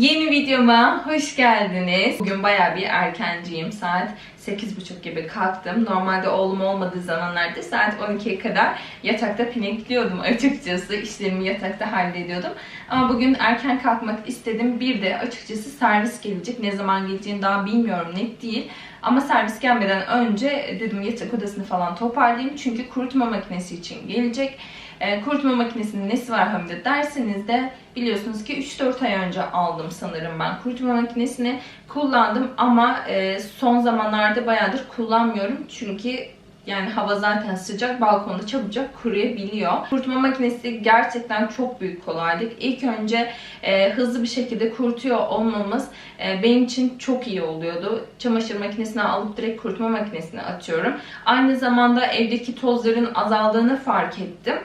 Yeni videoma hoş geldiniz. Bugün baya bir erkenciyim. Saat 8.30 gibi kalktım. Normalde oğlum olmadığı zamanlarda saat 12'ye kadar yatakta pinekliyordum açıkçası. İşlerimi yatakta hallediyordum. Ama bugün erken kalkmak istedim. Bir de açıkçası servis gelecek. Ne zaman geleceğini daha bilmiyorum net değil. Ama servis gelmeden önce dedim yatak odasını falan toparlayayım. Çünkü kurutma makinesi için gelecek. E, kurutma makinesinin nesi var Hamide derseniz de biliyorsunuz ki 3-4 ay önce aldım sanırım ben kurutma makinesini kullandım ama e, son zamanlarda bayağıdır kullanmıyorum çünkü yani hava zaten sıcak, balkonda çabucak kuruyabiliyor. Kurutma makinesi gerçekten çok büyük kolaylık. İlk önce e, hızlı bir şekilde kurutuyor olmamız e, benim için çok iyi oluyordu. Çamaşır makinesine alıp direkt kurutma makinesine atıyorum. Aynı zamanda evdeki tozların azaldığını fark ettim.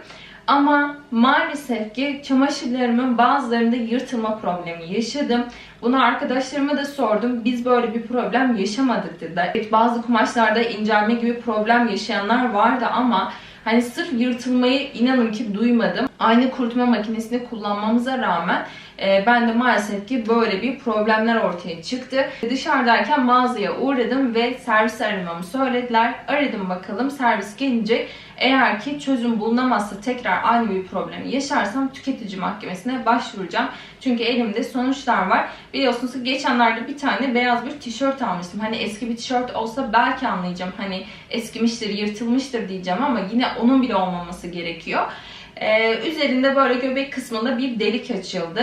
Ama maalesef ki çamaşırlarımın bazılarında yırtılma problemi yaşadım. Bunu arkadaşlarıma da sordum. Biz böyle bir problem yaşamadık dediler. Evet, bazı kumaşlarda incelme gibi problem yaşayanlar vardı ama hani sırf yırtılmayı inanın ki duymadım. Aynı kurutma makinesini kullanmamıza rağmen ben de maalesef ki böyle bir problemler ortaya çıktı. Dışarıdayken mağazaya uğradım ve servis aramamı söylediler. Aradım bakalım servis gelince eğer ki çözüm bulunamazsa tekrar aynı bir problem yaşarsam tüketici mahkemesine başvuracağım. Çünkü elimde sonuçlar var. Biliyorsunuz ki geçenlerde bir tane beyaz bir tişört almıştım. Hani eski bir tişört olsa belki anlayacağım. Hani eskimiştir, yırtılmıştır diyeceğim ama yine onun bile olmaması gerekiyor. Ee, üzerinde böyle göbek kısmında bir delik açıldı.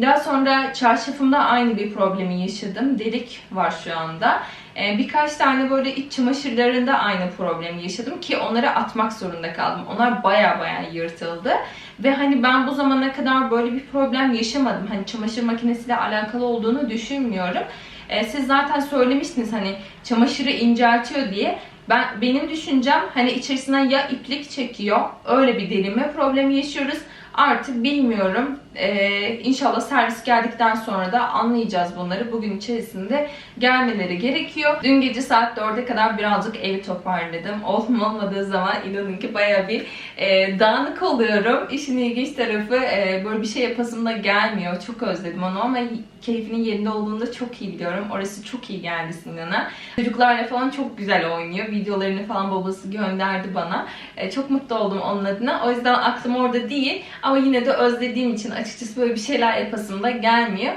Daha sonra çarşafımda aynı bir problemi yaşadım. Delik var şu anda. Ee, birkaç tane böyle iç çamaşırlarında aynı problemi yaşadım ki onları atmak zorunda kaldım. Onlar baya baya yırtıldı. Ve hani ben bu zamana kadar böyle bir problem yaşamadım. Hani çamaşır makinesiyle alakalı olduğunu düşünmüyorum. Ee, siz zaten söylemiştiniz hani çamaşırı inceltiyor diye. Ben benim düşüncem hani içerisinden ya iplik çekiyor. Öyle bir delime problemi yaşıyoruz. Artık bilmiyorum. Ee, inşallah servis geldikten sonra da anlayacağız bunları. Bugün içerisinde gelmeleri gerekiyor. Dün gece saat 4'e kadar birazcık evi toparladım. Oğlum olmadığı zaman inanın ki baya bir e, dağınık oluyorum. İşin ilginç tarafı e, böyle bir şey yapasım da gelmiyor. Çok özledim onu ama keyfinin yerinde olduğunu da çok iyi biliyorum. Orası çok iyi geldi Sinan'a. Çocuklarla falan çok güzel oynuyor. Videolarını falan babası gönderdi bana. E, çok mutlu oldum onun adına. O yüzden aklım orada değil. Ama yine de özlediğim için açıkçası böyle bir şeyler yapasım da gelmiyor.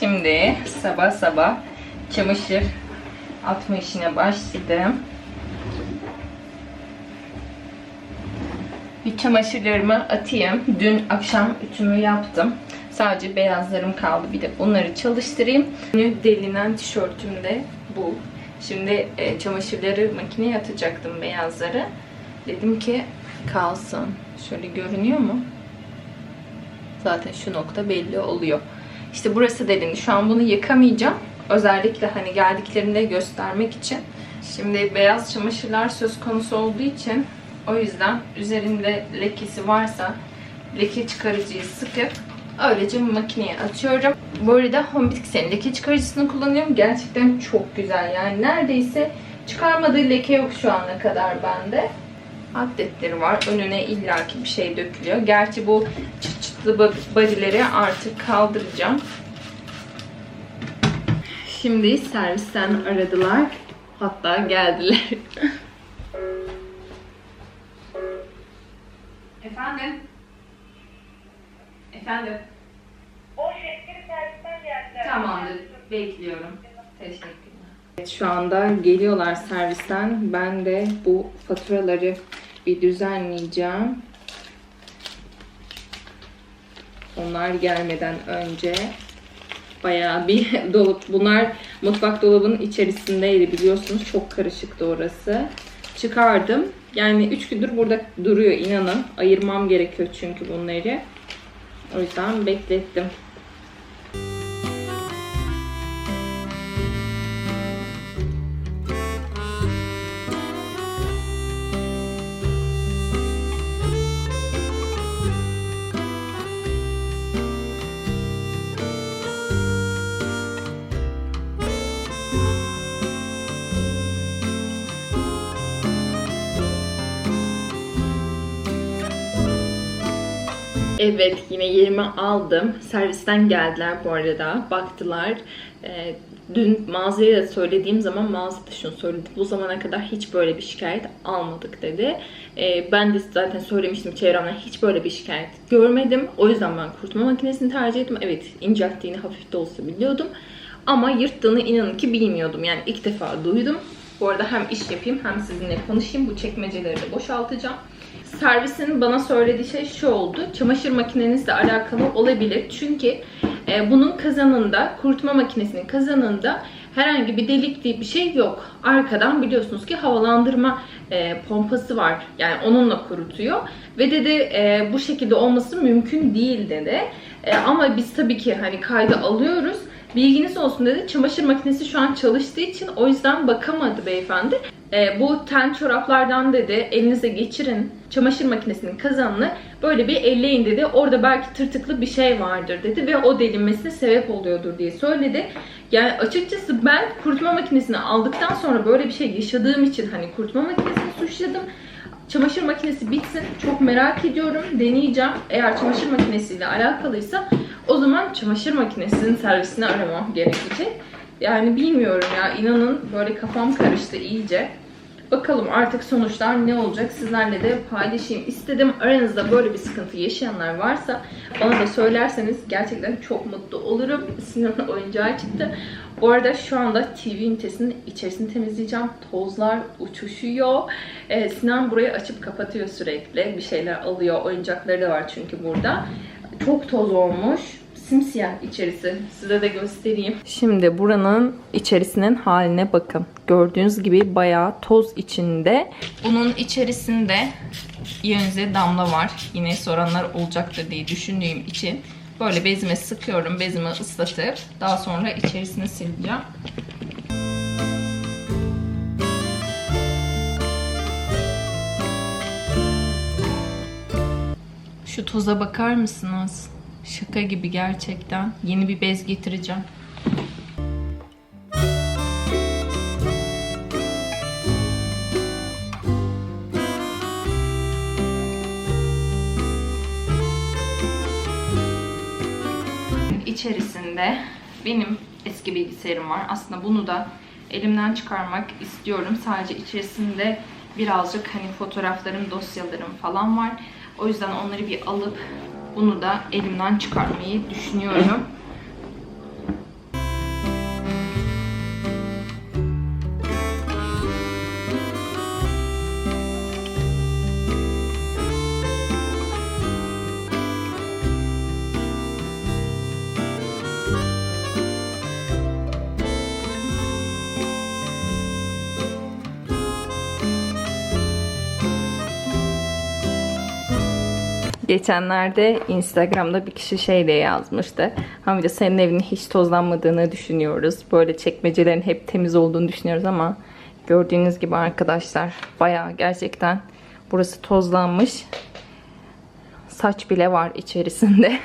Şimdi sabah sabah çamaşır atma işine başladım. Bir çamaşırlarımı atayım. Dün akşam ütümü yaptım. Sadece beyazlarım kaldı. Bir de bunları çalıştırayım. Dün delinen tişörtüm de bu. Şimdi e, çamaşırları makineye atacaktım beyazları. Dedim ki kalsın. Şöyle görünüyor mu? Zaten şu nokta belli oluyor. İşte burası delindi. Şu an bunu yıkamayacağım. Özellikle hani geldiklerinde göstermek için. Şimdi beyaz çamaşırlar söz konusu olduğu için o yüzden üzerinde lekesi varsa leke çıkarıcıyı sıkıp öylece makineye atıyorum. Bu arada Home Bitkis'in leke çıkarıcısını kullanıyorum. Gerçekten çok güzel. Yani neredeyse çıkarmadığı leke yok şu ana kadar bende. Atletleri var. Önüne illaki bir şey dökülüyor. Gerçi bu çıt çıtlı bodyleri artık kaldıracağım. Şimdi servisten aradılar. Hatta geldiler. Efendim? Efendim? O yetkili servisten geldiler. Tamamdır. Bekliyorum. Teşekkürler. Evet, şu anda geliyorlar servisten. Ben de bu faturaları bir düzenleyeceğim. Onlar gelmeden önce bayağı bir dolap. Bunlar mutfak dolabının içerisindeydi biliyorsunuz. Çok karışıktı orası. Çıkardım. Yani 3 gündür burada duruyor inanın. Ayırmam gerekiyor çünkü bunları. O yüzden beklettim. Evet yine yerimi aldım. Servisten geldiler bu arada. Baktılar. Ee, dün mağazaya da söylediğim zaman mağaza da şunu söyledi. Bu zamana kadar hiç böyle bir şikayet almadık dedi. Ee, ben de zaten söylemiştim çevremden hiç böyle bir şikayet görmedim. O yüzden ben kurutma makinesini tercih ettim. Evet incelttiğini hafif de olsa biliyordum. Ama yırttığını inanın ki bilmiyordum. Yani ilk defa duydum. Bu arada hem iş yapayım hem sizinle konuşayım. Bu çekmeceleri de boşaltacağım. Servisin bana söylediği şey şu oldu. Çamaşır makinenizle alakalı olabilir. Çünkü e, bunun kazanında, kurutma makinesinin kazanında herhangi bir delik diye bir şey yok. Arkadan biliyorsunuz ki havalandırma e, pompası var. Yani onunla kurutuyor. Ve dedi e, bu şekilde olması mümkün değil dedi. E, ama biz tabii ki hani kayda alıyoruz. Bilginiz olsun dedi. Çamaşır makinesi şu an çalıştığı için o yüzden bakamadı beyefendi. E, bu ten çoraplardan dedi elinize geçirin çamaşır makinesinin kazanını böyle bir elleyin dedi. Orada belki tırtıklı bir şey vardır dedi ve o delinmesine sebep oluyordur diye söyledi. Yani açıkçası ben kurutma makinesini aldıktan sonra böyle bir şey yaşadığım için hani kurutma makinesini suçladım. Çamaşır makinesi bitsin. Çok merak ediyorum. Deneyeceğim. Eğer çamaşır makinesiyle alakalıysa o zaman çamaşır makinesinin servisini aramam gerekecek. Yani bilmiyorum ya. inanın böyle kafam karıştı iyice. Bakalım artık sonuçlar ne olacak sizlerle de paylaşayım istedim. Aranızda böyle bir sıkıntı yaşayanlar varsa bana da söylerseniz gerçekten çok mutlu olurum. Sinan'ın oyuncağı çıktı. Bu arada şu anda TV ünitesinin içerisini temizleyeceğim. Tozlar uçuşuyor. Ee, Sinan burayı açıp kapatıyor sürekli. Bir şeyler alıyor. Oyuncakları da var çünkü burada. Çok toz olmuş simsiyah içerisi. Size de göstereyim. Şimdi buranın içerisinin haline bakın. Gördüğünüz gibi bayağı toz içinde. Bunun içerisinde iyonize damla var. Yine soranlar olacaktır diye düşündüğüm için. Böyle bezime sıkıyorum. Bezimi ıslatıp daha sonra içerisini sileceğim. Şu toza bakar mısınız? Şaka gibi gerçekten. Yeni bir bez getireceğim. İçerisinde benim eski bilgisayarım var. Aslında bunu da elimden çıkarmak istiyorum. Sadece içerisinde birazcık hani fotoğraflarım, dosyalarım falan var. O yüzden onları bir alıp bunu da elimden çıkarmayı düşünüyorum. Geçenlerde Instagram'da bir kişi şey diye yazmıştı. Hamide senin evinin hiç tozlanmadığını düşünüyoruz. Böyle çekmecelerin hep temiz olduğunu düşünüyoruz ama gördüğünüz gibi arkadaşlar bayağı gerçekten burası tozlanmış. Saç bile var içerisinde.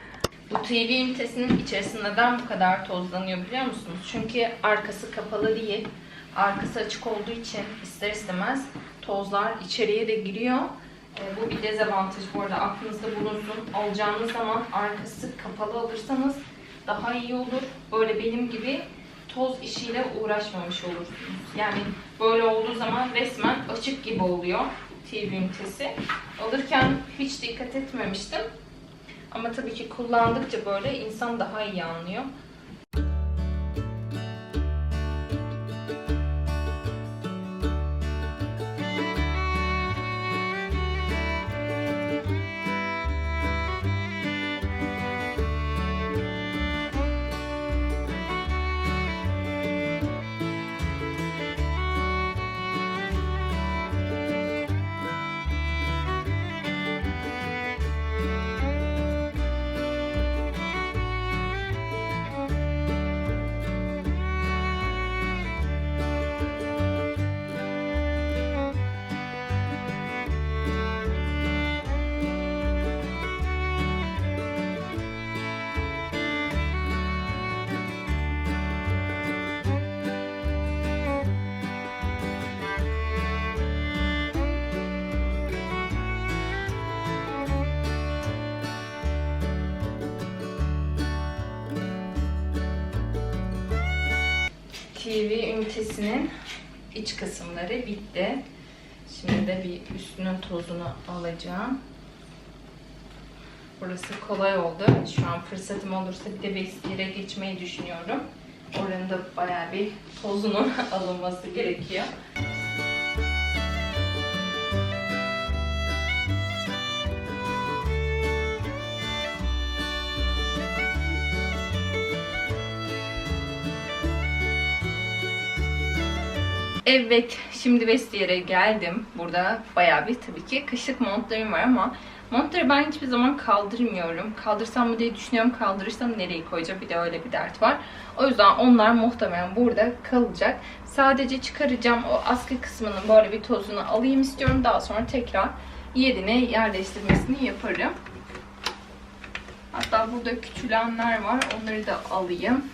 Bu TV ünitesinin içerisinde neden bu kadar tozlanıyor biliyor musunuz? Çünkü arkası kapalı değil. Arkası açık olduğu için ister istemez tozlar içeriye de giriyor. E, bu bir dezavantaj bu arada aklınızda bulunsun. Alacağınız zaman arkası kapalı alırsanız daha iyi olur. Böyle benim gibi toz işiyle uğraşmamış olursunuz. Yani böyle olduğu zaman resmen açık gibi oluyor TV ünitesi. Alırken hiç dikkat etmemiştim. Ama tabii ki kullandıkça böyle insan daha iyi anlıyor. TV ünitesinin iç kısımları bitti. Şimdi de bir üstünün tozunu alacağım. Burası kolay oldu. Şu an fırsatım olursa bir de vestiyere geçmeyi düşünüyorum. Oranın da bayağı bir tozunun alınması gerekiyor. Evet, şimdi vestiyere geldim. Burada bayağı bir tabii ki kışlık montlarım var ama montları ben hiçbir zaman kaldırmıyorum. Kaldırsam mı diye düşünüyorum. Kaldırırsam nereye koyacağım? Bir de öyle bir dert var. O yüzden onlar muhtemelen burada kalacak. Sadece çıkaracağım o askı kısmının böyle bir tozunu alayım istiyorum. Daha sonra tekrar yerine yerleştirmesini yaparım. Hatta burada küçülenler var. Onları da alayım.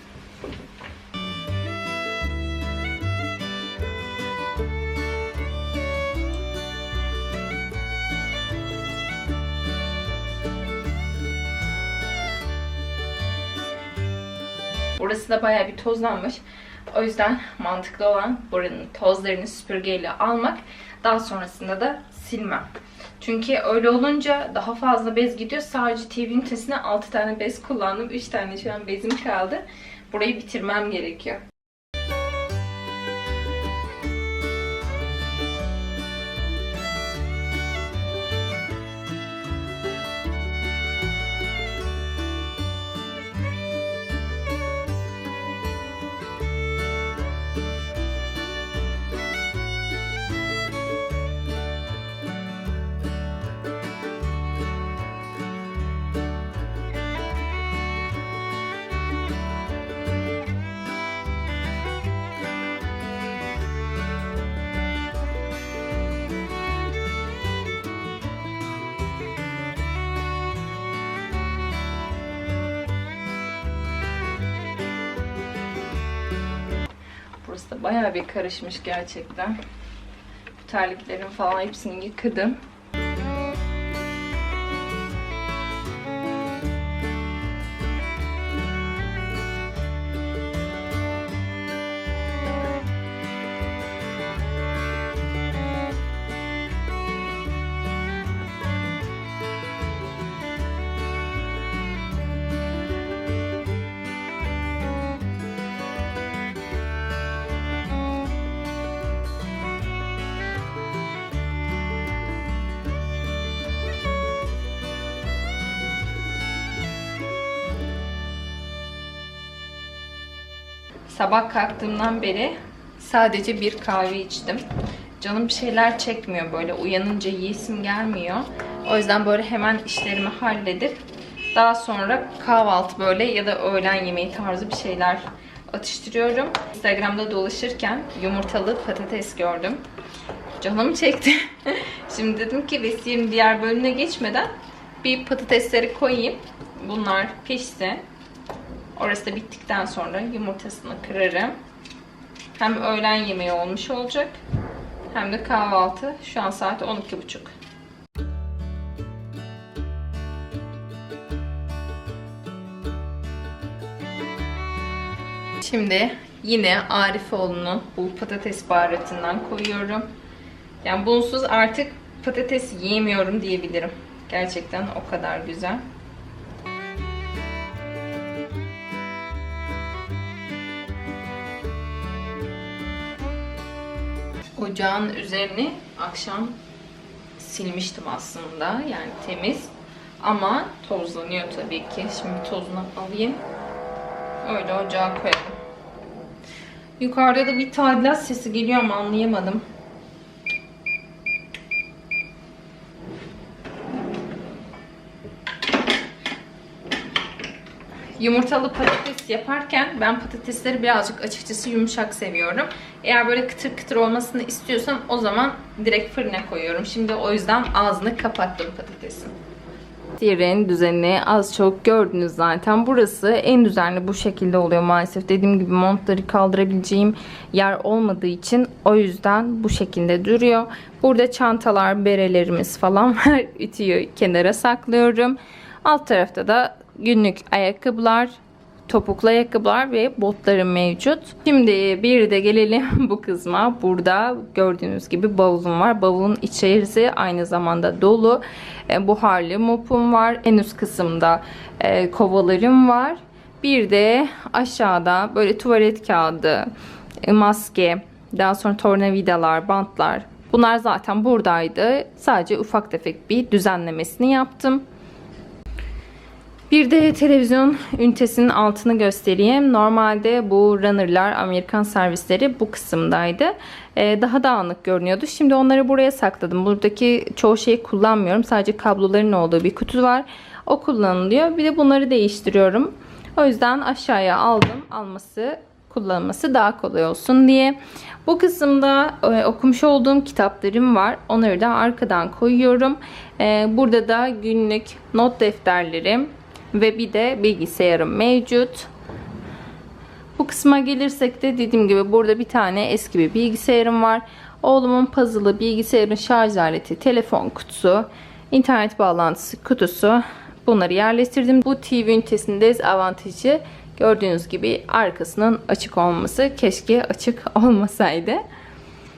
Burası da bayağı bir tozlanmış. O yüzden mantıklı olan buranın tozlarını süpürgeyle almak. Daha sonrasında da silmem. Çünkü öyle olunca daha fazla bez gidiyor. Sadece TV ünitesine 6 tane bez kullandım. 3 tane şu an bezim kaldı. Burayı bitirmem gerekiyor. Bayağı bir karışmış gerçekten. Bu terliklerin falan hepsini yıkadım. Sabah kalktığımdan beri sadece bir kahve içtim. Canım bir şeyler çekmiyor böyle uyanınca yiyesim gelmiyor. O yüzden böyle hemen işlerimi halledip daha sonra kahvaltı böyle ya da öğlen yemeği tarzı bir şeyler atıştırıyorum. Instagram'da dolaşırken yumurtalı patates gördüm. Canım çekti. Şimdi dedim ki Vesiye'nin diğer bölümüne geçmeden bir patatesleri koyayım. Bunlar pişsin. Orası da bittikten sonra yumurtasını kırarım. Hem öğlen yemeği olmuş olacak. Hem de kahvaltı. Şu an saat 12.30. Şimdi yine Arifoğlu'nun bu patates baharatından koyuyorum. Yani bunsuz artık patates yiyemiyorum diyebilirim. Gerçekten o kadar güzel. Ocağın üzerini akşam silmiştim aslında. Yani temiz. Ama tozlanıyor tabii ki. Şimdi tozunu alayım. Öyle ocağa koyalım. Yukarıda da bir tadilat sesi geliyor ama anlayamadım. Yumurtalı patates yaparken ben patatesleri birazcık açıkçası yumuşak seviyorum. Eğer böyle kıtır kıtır olmasını istiyorsam o zaman direkt fırına koyuyorum. Şimdi o yüzden ağzını kapattım patatesin. Yerin düzenini az çok gördünüz zaten. Burası en düzenli bu şekilde oluyor maalesef. Dediğim gibi montları kaldırabileceğim yer olmadığı için o yüzden bu şekilde duruyor. Burada çantalar, berelerimiz falan var. Ütüyü kenara saklıyorum. Alt tarafta da günlük ayakkabılar, topuklu ayakkabılar ve botlarım mevcut. Şimdi bir de gelelim bu kısma. Burada gördüğünüz gibi bavulum var. Bavulun içerisi aynı zamanda dolu. E, buharlı mopum var. En üst kısımda e, kovalarım var. Bir de aşağıda böyle tuvalet kağıdı, e, maske, daha sonra tornavidalar, bantlar. Bunlar zaten buradaydı. Sadece ufak tefek bir düzenlemesini yaptım. Bir de televizyon ünitesinin altını göstereyim. Normalde bu runner'lar, Amerikan servisleri bu kısımdaydı. Ee, daha dağınık görünüyordu. Şimdi onları buraya sakladım. Buradaki çoğu şeyi kullanmıyorum. Sadece kabloların olduğu bir kutu var. O kullanılıyor. Bir de bunları değiştiriyorum. O yüzden aşağıya aldım. Alması, kullanılması daha kolay olsun diye. Bu kısımda e, okumuş olduğum kitaplarım var. Onları da arkadan koyuyorum. E, burada da günlük not defterlerim ve bir de bilgisayarım mevcut. Bu kısma gelirsek de dediğim gibi burada bir tane eski bir bilgisayarım var. Oğlumun puzzle'ı, bilgisayarın şarj aleti, telefon kutusu, internet bağlantısı kutusu bunları yerleştirdim. Bu TV ünitesinin dezavantajı gördüğünüz gibi arkasının açık olması. Keşke açık olmasaydı.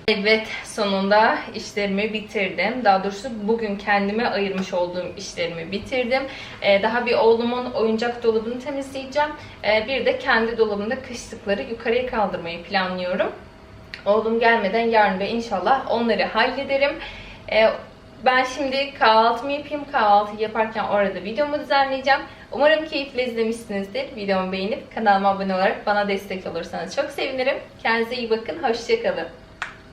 Evet sonunda işlerimi bitirdim. Daha doğrusu bugün kendime ayırmış olduğum işlerimi bitirdim. Ee, daha bir oğlumun oyuncak dolabını temizleyeceğim. Ee, bir de kendi dolabımda kışlıkları yukarıya kaldırmayı planlıyorum. Oğlum gelmeden yarın da inşallah onları hallederim. Ee, ben şimdi kahvaltımı yapayım. Kahvaltı yaparken orada videomu düzenleyeceğim. Umarım keyifle izlemişsinizdir. Videomu beğenip kanalıma abone olarak bana destek olursanız çok sevinirim. Kendinize iyi bakın. Hoşçakalın.